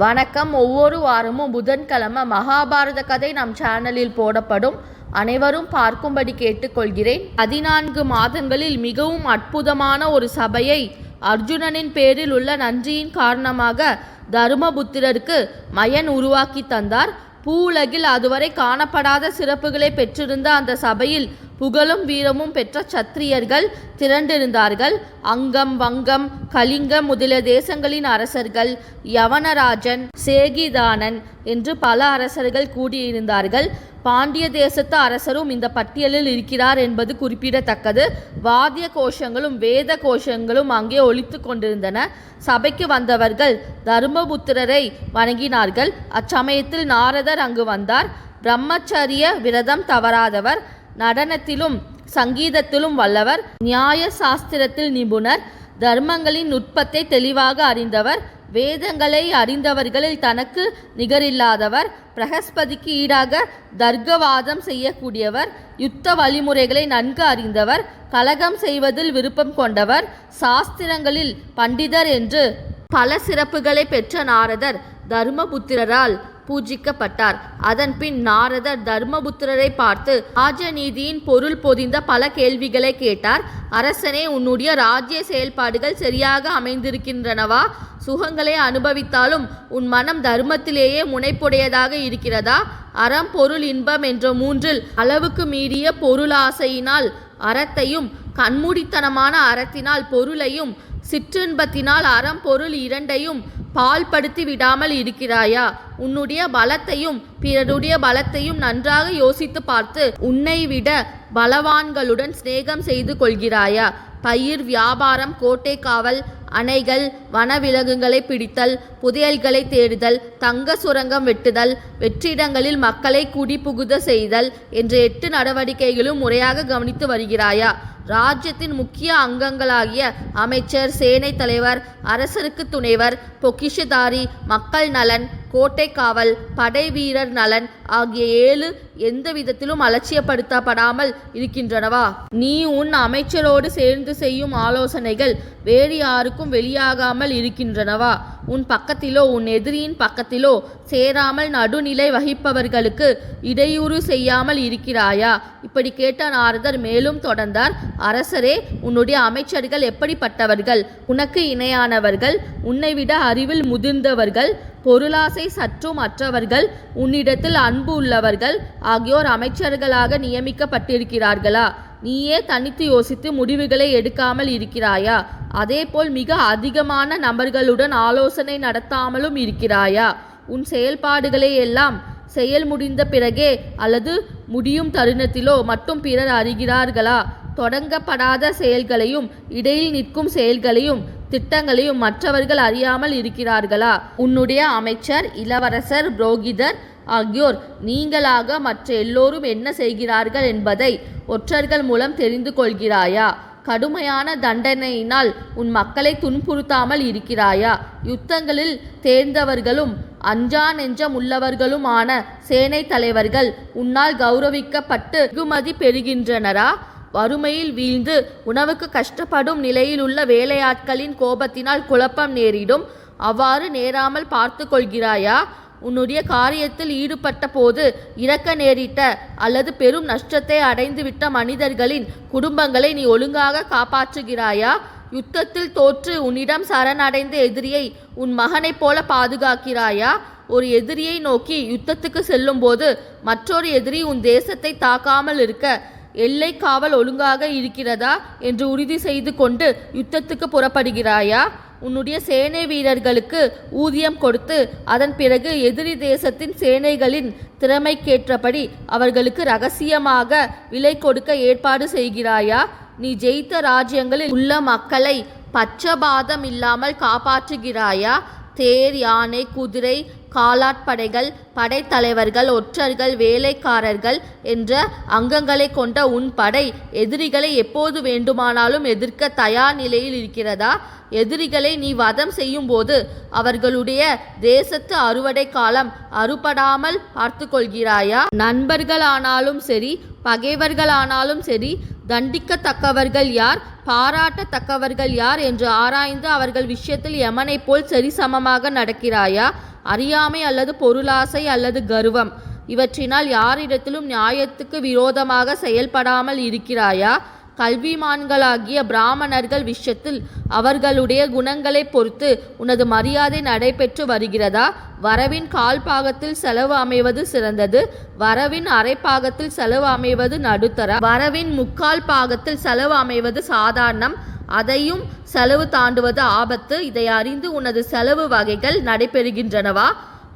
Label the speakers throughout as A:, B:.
A: வணக்கம். ஒவ்வொரு வாரமும் புதன்கிழமை மகாபாரத கதை நம் சேனலில் போடப்படும். அனைவரும் பார்க்கும்படி கேட்டுக்கொள்கிறேன். பதினான்கு மாதங்களில் மிகவும் அற்புதமான ஒரு சபையை அர்ஜுனனின் பேரில் உள்ள நன்றியின் காரணமாக தருமபுத்திரருக்கு மயன் உருவாக்கி தந்தார். பூவுலகில் அதுவரை காணப்படாத சிறப்புகளை பெற்றிருந்த அந்த சபையில் புகழும் வீரமும் பெற்ற சத்திரியர்கள் திரண்டிருந்தார்கள். அங்கம் வங்கம் கலிங்கம் முதலிய தேசங்களின் அரசர்கள் யவனராஜன் சேகிதானன் என்று பல அரசர்கள் கூடியிருந்தார்கள். பாண்டிய தேசத்து அரசரும் இந்த பட்டியலில் இருக்கிறார் என்பது குறிப்பிடத்தக்கது. வாத்திய கோஷங்களும் வேத கோஷங்களும் அங்கே ஒழித்து கொண்டிருந்தன. சபைக்கு வந்தவர்கள் தர்மபுத்திரரை வணங்கினார்கள். அச்சமயத்தில் நாரதர் அங்கு வந்தார். பிரம்மச்சரிய விரதம் தவறாதவர். நடனத்திலும் சங்கீதத்திலும் வல்லவர். நியாய சாஸ்திரத்தில் நிபுணர். தர்மங்களின் நுட்பத்தை தெளிவாக அறிந்தவர். வேதங்களை அறிந்தவர்களில் தனக்கு நிகரில்லாதவர். பிரகஸ்பதிக்கு ஈடாக தர்க்கவாதம் செய்யக்கூடியவர். யுத்த வழிமுறைகளை நன்கு அறிந்தவர். கலகம் செய்வதில் விருப்பம் கொண்டவர். சாஸ்திரங்களில் பண்டிதர் என்று பல சிறப்புகளை பெற்ற நாரதர் தர்மபுத்திரரால் பூஜிக்கப்பட்டார். அதன்பின் நாரதர் தர்மபுத்திரரை பார்த்து ராஜநீதியின் பொருள் பொதிந்த பல கேள்விகளை கேட்டார். அரசனே உன்னுடைய ராஜ்ய செயல்பாடுகள் சரியாக அமைந்திருக்கின்றனவா? சுகங்களை அனுபவித்தாலும் உன் மனம் தர்மத்திலேயே முனைப்புடையதாக இருக்கிறதா? அறம் பொருள் இன்பம் என்ற மூன்றில் அளவுக்கு மீறிய பொருளாசையினால் அறத்தையும் கண்மூடித்தனமான அறத்தினால் பொருளையும் சிற்றின்பத்தினால் அறம் பொருள் இரண்டையும் பால்படுத்தி விடாமல் இருக்கிறாயா? உன்னுடைய பலத்தையும் பிறருடைய பலத்தையும் நன்றாக யோசித்து பார்த்து உன்னை விட பலவான்களுடன் சிநேகம் செய்து கொள்கிறாயா? பயிர் வியாபாரம் கோட்டை காவல் அணைகள் வனவிலங்குகளை பிடித்தல் புதையல்களை தேடுதல் தங்க சுரங்கம் வெட்டுதல் வெற்றிடங்களில் மக்களை குடிபுகுத செய்தல் என்ற எட்டு நடவடிக்கைகளும் முறையாக கவனித்து வருகிறாயா? ராஜ்யத்தின் முக்கிய அங்கங்களாகிய அமைச்சர் சேனை தலைவர் அரசருக்கு துணைவர் பொக்கிஷதாரி மக்கள் நலன் கோட்டை காவல் படை வீரர் நலன் ஆகிய ஏழு எந்த விதத்திலும் அலட்சியப்படுத்தப்படாமல் இருக்கின்றனவா? நீ உன் அமைச்சரோடு சேர்ந்து செய்யும் ஆலோசனைகள் வேறு யாருக்கும் வெளியாகாமல் இருக்கின்றனவா? உன் பக்கத்திலோ உன் எதிரியின் பக்கத்திலோ சேராமல் நடுநிலை வகிப்பவர்களுக்கு இடையூறு செய்யாமல் இருக்கிறாயா? இப்படி கேட்ட நாரதர் மேலும் தொடர்ந்தார். அரசரே உன்னுடைய அமைச்சர்கள் எப்படிப்பட்டவர்கள்? உனக்கு இணையானவர்கள்? உன்னை விட அறிவில் முதிர்ந்தவர்கள்? பொருளாசை சற்றும் அற்றவர்கள்? உன்னிடத்தில் அன்பு உள்ளவர்கள்? ஆகியோர் அமைச்சர்களாக நியமிக்கப்பட்டிருக்கிறார்களா? நீயே தனித்து யோசித்து முடிவுகளை எடுக்காமல் இருக்கிறாயா? அதேபோல் மிக அதிகமான நபர்களுடன் ஆலோசனை நடத்தாமலும் இருக்கிறாயா? உன் செயல்பாடுகளை எல்லாம் செயல் முடிந்த பிறகே அல்லது முடியும் தருணத்திலோ மட்டும் பிறர் அறிகிறார்களா? தொடங்கப்படாத செயல்களையும் இடையில் நிற்கும் செயல்களையும் திட்டங்களையும் மற்றவர்கள் அறியாமல் இருக்கிறார்களா? உன்னுடைய அமைச்சர் இளவரசர் புரோகிதர் ஆகியோர் நீங்களாக மற்ற எல்லோரும் என்ன செய்கிறார்கள் என்பதை ஒற்றர்கள் மூலம் தெரிந்து கொள்கிறாயா? கடுமையான தண்டனையினால் உன் மக்களை துன்புறுத்தாமல் இருக்கிறாயா? யுத்தங்களில் தேர்ந்தவர்களும் அஞ்சா நெஞ்சம் உள்ளவர்களுமான சேனை தலைவர்கள் உன்னால் கௌரவிக்கப்பட்டு வெகுமதி பெறுகின்றனரா? வறுமையில் வீழ்ந்து உணவுக்கு கஷ்டப்படும் நிலையில் உள்ள வேலையாட்களின் கோபத்தினால் குழப்பம் நேரிடும். அவ்வாறு நேராமல் பார்த்து கொள்கிறாயா? உன்னுடைய காரியத்தில் ஈடுபட்ட போது இறக்க நேரிட்ட அல்லது பெரும் நஷ்டத்தை அடைந்துவிட்ட மனிதர்களின் குடும்பங்களை நீ ஒழுங்காக காப்பாற்றுகிறாயா? யுத்தத்தில் தோற்று உன்னிடம் சரணடைந்த எதிரியை உன் மகனைப் போல பாதுகாக்கிறாயா? ஒரு எதிரியை நோக்கி யுத்தத்துக்கு செல்லும்போது மற்றொரு எதிரி உன் தேசத்தை தாக்காமல் இருக்க எல்லை காவல் ஒழுங்காக இருக்கிறதா? என்று உறுதி செய்து கொண்டு யுத்தத்துக்கு புறப்படுகிறாயா? உன்னுடைய சேனை வீரர்களுக்கு ஊதியம் கொடுத்து அதன் பிறகு எதிரி தேசத்தின் சேனைகளின் திறமைக்கேற்றபடி அவர்களுக்கு ரகசியமாக விலை கொடுக்க ஏற்பாடு செய்கிறாயா? நீ ஜெயித்த ராஜ்யங்களில் உள்ள மக்களை பச்சபாதம் இல்லாமல் காப்பாற்றுகிறாயா? தேர் யானை குதிரை காலாட்படைகள் படைத்தலைவர்கள் ஒற்றர்கள் வேலைக்காரர்கள் என்ற அங்கங்களை கொண்ட உன் படை எதிரிகளை எப்போது வேண்டுமானாலும் எதிர்க்க தயார் நிலையில் இருக்கிறதா? எதிரிகளை நீ வதம் செய்யும்போது அவர்களுடைய தேசத்து அறுவடை காலம் அறுபடாமல் பார்த்து கொள்கிறாயா நண்பர்களானாலும் சரி பகைவர்களானாலும் சரி தண்டிக்கத்தக்கவர்கள் யார் பாராட்டத்தக்கவர்கள் யார் என்று ஆராய்ந்து அவர்கள் விஷயத்தில் எமனைப் போல் சரிசமமாக நடக்கிறாயா? அறியாமை அல்லது பொருளாசை அல்லது கர்வம். இவற்றினால் யாரிடத்திலும் நியாயத்துக்கு விரோதமாக செயல்படாமல் இருக்கிறாயா? கல்விமான்களாகிய பிராமணர்கள் விஷயத்தில் அவர்களுடைய குணங்களை பொறுத்து உனது மரியாதை நடைபெற்று வருகிறதா? வரவின் கால் பாகத்தில் செலவு அமைவது சிறந்தது. வரவின் அரை பாகத்தில் செலவு அமைவது நடுத்தர. வரவின் முக்கால் பாகத்தில் செலவு அமைவது சாதாரணம். அதையும் செலவு தாண்டுவது ஆபத்து. இதை அறிந்து உனது செலவு வகைகள் நடைபெறுகின்றனவா?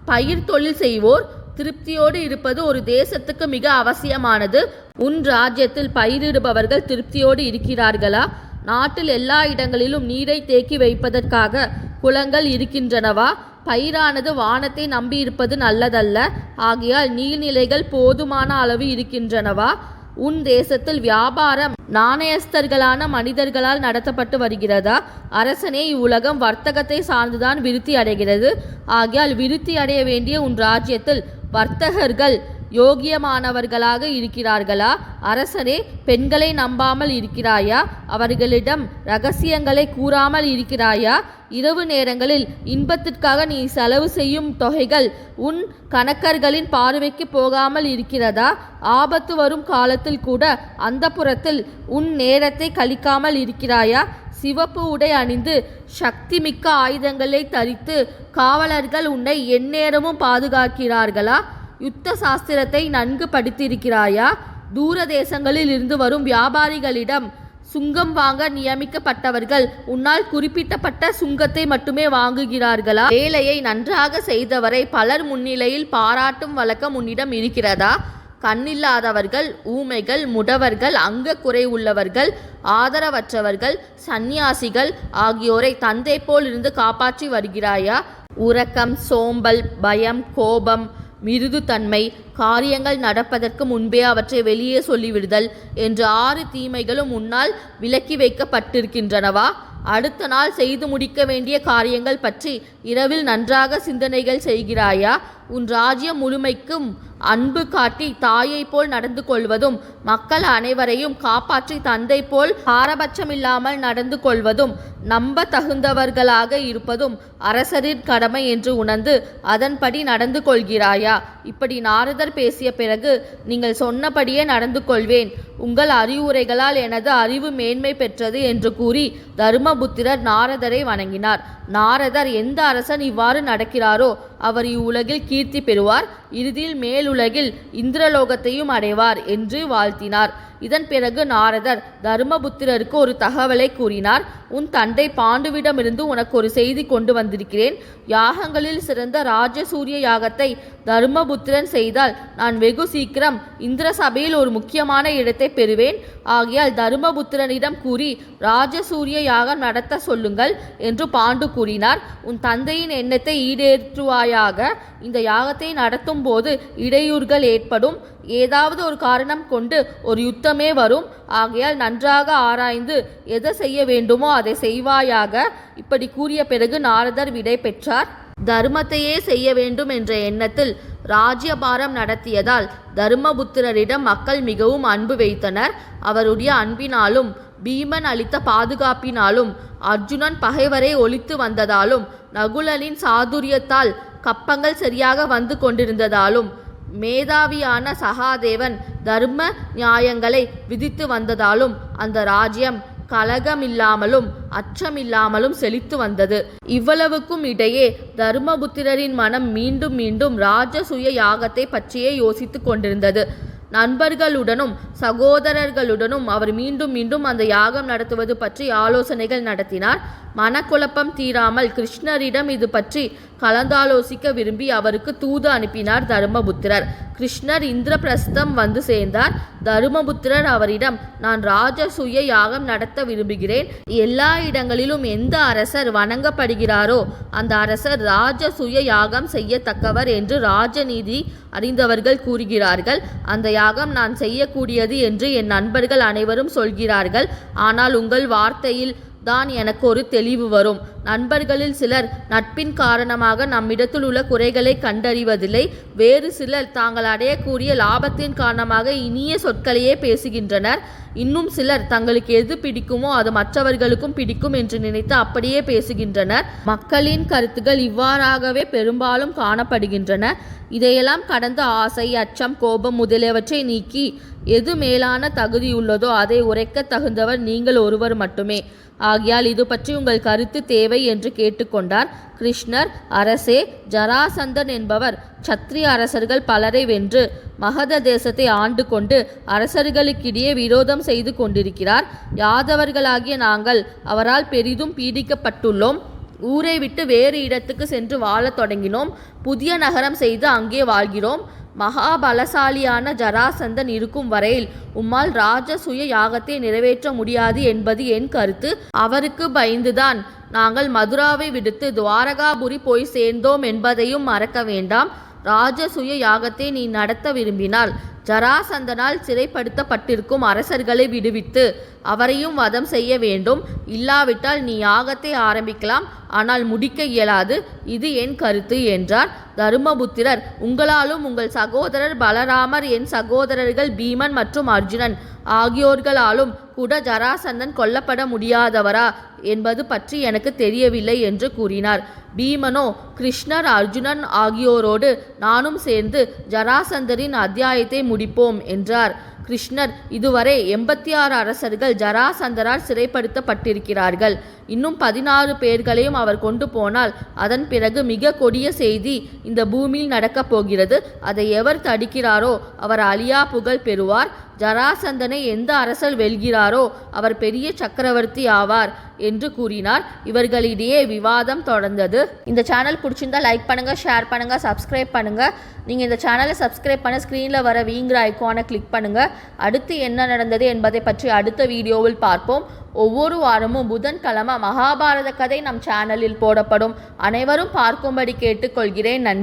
A: பயிர் தொழில் செய்வோர் திருப்தியோடு இருப்பது ஒரு தேசத்துக்கு மிக அவசியமானது. உன் ராஜ்யத்தில் பயிரிடுபவர்கள் திருப்தியோடு இருக்கிறார்களா? நாட்டில் எல்லா இடங்களிலும் நீரை தேக்கி வைப்பதற்காக குளங்கள் இருக்கின்றனவா? பயிரானது வானத்தை நம்பியிருப்பது நல்லதல்ல. ஆகையால் நீர்நிலைகள் போதுமான அளவு இருக்கின்றனவா? உன் தேசத்தில் வியாபாரம் நாணயஸ்தர்களான மனிதர்களால் நடத்தப்பட்டு வருகிறதா? அரசனே இவ்வுலகம் வர்த்தகத்தை சார்ந்துதான் விருத்தி அடைகிறது. ஆகையால் விருத்தி அடைய வேண்டிய உன் ராஜ்யத்தில் வர்த்தகர்கள் யோகியமானவர்களாக இருக்கிறார்களா? அரசனே பெண்களை நம்பாமல் இருக்கிறாயா? அவர்களிடம் ரகசியங்களை கூறாமல் இருக்கிறாயா? இரவு நேரங்களில் இன்பத்திற்காக நீ செலவு செய்யும் தொகைகள் உன் கணக்கர்களின் பார்வைக்கு போகாமல் இருக்கிறதா? ஆபத்து வரும் காலத்தில் கூட அந்த புறத்தில் உன் நேரத்தை கழிக்காமல் இருக்கிறாயா? சிவப்பு உடை அணிந்து சக்தி மிக்க ஆயுதங்களை தரித்து காவலர்கள் உன்னை எந்நேரமும் பாதுகாக்கிறார்களா? யுத்த சாஸ்திரத்தை நன்கு படித்திருக்கிறாயா? தூர தேசங்களில் இருந்து வரும் வியாபாரிகளிடம் சுங்கம் வாங்க நியமிக்கப்பட்டவர்கள் உன்னால் குறிப்பிட்டப்பட்ட சுங்கத்தை மட்டுமே வாங்குகிறார்களா? வேலையை நன்றாக செய்தவரை பலர் முன்னிலையில் பாராட்டும் வழக்கம் உன்னிடம் இருக்கிறதா? கண்ணில்லாதவர்கள் ஊமைகள் முடவர்கள் அங்க குறைவுள்ளவர்கள் ஆதரவற்றவர்கள் சந்நியாசிகள் ஆகியோரை தந்தை போல் இருந்து காப்பாற்றி வருகிறாயா? உறக்கம் சோம்பல் பயம் கோபம் மிருதுத்தன்மை காரியங்கள் நடப்பதற்கு முன்பே அவற்றை வெளியே சொல்லிவிடுதல் என்ற ஆறு தீமைகளும் முன்னால் விலக்கி வைக்கப்பட்டிருக்கின்றனவா? அடுத்த நாள் செய்து முடிக்க வேண்டிய காரியங்கள் பற்றி இரவில் நன்றாக சிந்தனைகள் செய்கிறாயா? உன் ராஜ்யம் முழுமைக்கும் அன்பு காட்டி தாயைப் போல் நடந்து கொள்வதும் மக்கள் அனைவரையும் காப்பாற்றி தந்தை போல் பாரபட்சமில்லாமல் நடந்து கொள்வதும் நம்ப தகுந்தவர்களாக இருப்பதும் அரசரின் கடமை என்று உணர்ந்து அதன்படி நடந்து கொள்கிறாயா? இப்படி நாரதர் பேசிய பிறகு நீங்கள் சொன்னபடியே நடந்து கொள்வேன். உங்கள் அறிவுரைகளால் எனது அறிவு மேன்மை பெற்றது என்று கூறி தருமபுத்திரர் நாரதரை வணங்கினார். நாரதர் எந்த அரசன் இவ்வாறு நடக்கிறாரோ அவர் இவ்வுலகில் கீர்த்தி பெறுவார். இறுதியில் மேலுலகில் இந்திரலோகத்தையும் அடைவார் என்று வாழ்த்தினார். இதன் பிறகு நாரதர் தருமபுத்திரருக்கு ஒரு தகவலை கூறினார். உன் தந்தை பாண்டுவிடமிருந்து உனக்கு ஒரு செய்தி கொண்டு வந்திருக்கிறேன். யாகங்களில் சிறந்த ராஜசூரிய யாகத்தை தருமபுத்திரன் செய்தால் நான் வெகு சீக்கிரம் இந்திர சபையில் ஒரு முக்கியமான இடத்தை பெறுவேன். ஆகையால் தருமபுத்திரனிடம் கூறி ராஜசூரிய யாகம் நடத்த சொல்லுங்கள் என்று பாண்டு கூறினார். உன் தந்தையின் எண்ணத்தை ஈடேற்றுவாயாக. இந்த யாகத்தை நடத்தும் போது இடையூறுகள் ஏற்படும். ஏதாவது ஒரு காரணம் கொண்டு ஒரு யுத்தமே வரும். ஆகையால் நன்றாக ஆராய்ந்து எதை செய்ய வேண்டுமோ அதை செய்வாயாக. இப்படி கூறிய பிறகு நாரதர் விடை பெற்றார். தர்மத்தையே செய்ய வேண்டும் என்ற எண்ணத்தில் ராஜ்யபாரம் நடத்தியதால் தர்மபுத்திரரிடம் மக்கள் மிகவும் அன்பு வைத்தனர். அவருடைய அன்பினாலும் பீமன் அளித்த பாதுகாப்பினாலும் அர்ஜுனன் பகைவரை ஒழித்து வந்ததாலும் நகுலனின் சாதுரியத்தால் கப்பங்கள் சரியாக வந்து கொண்டிருந்ததாலும் மேதாவியான சகாதேவன் தர்ம நியாயங்களை விதித்து வந்ததாலும் அந்த ராஜ்யம் கலகமில்லாமலும் அச்சமில்லாமலும் செழித்து வந்தது. இவ்வளவுக்கும் இடையே தர்மபுத்திரரின் மனம் மீண்டும் மீண்டும் ராஜசூய யாகத்தை பற்றியே யோசித்துக் கொண்டிருந்தது. நண்பர்களுடனும் சகோதரர்களுடனும் அவர் மீண்டும் மீண்டும் அந்த யாகம் நடத்துவது பற்றி ஆலோசனைகள் நடத்தினார். மனக்குழப்பம் தீராமல் கிருஷ்ணரிடம் இது பற்றி கலந்தாலோசிக்க விரும்பி அவருக்கு தூது அனுப்பினார் தருமபுத்திரர். கிருஷ்ணர் இந்திரபிரஸ்தம் வந்து சேர்ந்தார். தருமபுத்திரர் அவரிடம் நான் ராஜசூய யாகம் நடத்த விரும்புகிறேன். எல்லா இடங்களிலும் எந்த அரசர் வணங்கப்படுகிறாரோ அந்த அரசர் ராஜசூய யாகம் செய்யத்தக்கவர் என்று ராஜநீதி அறிந்தவர்கள் கூறுகிறார்கள். அந்த யாகம் நான் செய்யக்கூடியது என்று என் நண்பர்கள் அனைவரும் சொல்கிறார்கள். ஆனால் உங்கள் வார்த்தையில் தான் எனக்கு ஒரு தெளிவு வரும். நண்பர்களில் சிலர் நட்பின் காரணமாக நம்மிடத்தில் உள்ள குறைகளை கண்டறிவதில்லை. வேறு சிலர் தாங்கள் அடையக்கூடிய லாபத்தின் காரணமாக இனிய சொற்களையே பேசுகின்றனர். இன்னும் சிலர் தங்களுக்கு எது பிடிக்குமோ அது மற்றவர்களுக்கும் பிடிக்கும் என்று நினைத்து அப்படியே பேசுகின்றனர். மக்களின் கருத்துக்கள் இவ்வாறாகவே பெரும்பாலும் காணப்படுகின்றன. இதையெல்லாம் கடந்த ஆசை அச்சம் கோபம் முதலியவற்றை நீக்கி எது மேலான தகுதியுள்ளதோ அதை உரைக்க தகுந்தவர் நீங்கள் ஒருவர் மட்டுமே. ஆகியால் இது பற்றி உங்கள் கருத்து தேவை என்று கேட்டுக்கொண்டார் கிருஷ்ணர். அரசே ஜராசந்தன் என்பவர் சத்திரிய அரசர்கள் பலரை வென்று மகத தேசத்தை ஆண்டு கொண்டு அரசர்களுக்கிடையே விரோதம் செய்து கொண்டிருக்கிறார். யாதவர்களாகிய நாங்கள் அவரால் பெரிதும் பீடிக்கப்பட்டுள்ளோம். ஊரை விட்டு வேறு இடத்துக்கு சென்று வாழத் தொடங்கினோம். புதிய நகரம் செய்து அங்கே வாழ்கிறோம். மகாபலசாலியான ஜராசந்தன் இருக்கும் வரையில் உம்மால் ராஜசுய யாகத்தை நிறைவேற்ற முடியாது என்பது என் கருத்து. அவருக்கு பயந்துதான் நாங்கள் மதுராவை விடுத்து துவாரகாபுரி போய் சேர்ந்தோம் என்பதையும் மறக்க வேண்டாம். ராஜசுய யாகத்தை நீ நடத்த விரும்பினால் ஜராசந்தனால் சிறைப்படுத்தப்பட்டிருக்கும் அரசர்களை விடுவித்து அவரையும் வதம் செய்ய வேண்டும். இல்லாவிட்டால் நீ யாகத்தை ஆரம்பிக்கலாம். ஆனால் முடிக்க இயலாது. இது என் கருத்து என்றார். தருமபுத்திரர் உங்களாலும் உங்கள் சகோதரர் பலராமர் என் சகோதரர்கள் பீமன் மற்றும் அர்ஜுனன் ஆகியோர்களாலும் கூட ஜராசந்தன் கொல்லப்பட முடியாதவரா என்பது பற்றி எனக்கு தெரியவில்லை என்று கூறினார். பீமனோ கிருஷ்ணர் அர்ஜுனன் ஆகியோரோடு நானும் சேர்ந்து ஜராசந்தரின் அத்தியாயத்தை முடிப்போம் என்றார். கிருஷ்ணர் இதுவரை எண்பத்தி ஆறு அரசர்கள் ஜராசந்தரால் சிறைப்படுத்தப்பட்டிருக்கிறார்கள். இன்னும் பதினாறு பேர்களையும் அவர் கொண்டு போனால் அதன் பிறகு மிக கொடிய செய்தி இந்த பூமியில் நடக்கப் போகிறது அதை எவர் தடுக்கிறாரோ அவர் அழியா புகழ் பெறுவார். ஜராசந்தனை எந்த அரசர் வெல்கிறாரோ அவர் பெரிய சக்கரவர்த்தி ஆவார் என்று கூறினார். இவர்களிடையே விவாதம் தொடர்ந்தது. இந்த சேனல் பிடிச்சிருந்தா லைக் பண்ணுங்க ஷேர் பண்ணுங்க சப்ஸ்கிரைப் பண்ணுங்க. நீங்க இந்த சேனலை சப்ஸ்கிரைப் பண்ண ஸ்க்ரீனில் வர வீங்கிற ஐக்கானை கிளிக் பண்ணுங்க. அடுத்து என்ன நடந்தது என்பதை பற்றி அடுத்த வீடியோவில் பார்ப்போம். ஒவ்வொரு வாரமும் புதன்கிழமை மகாபாரத கதை நம் சேனலில் போடப்படும். அனைவரும் பார்க்கும்படி கேட்டுக்கொள்கிறேன். நன்றி.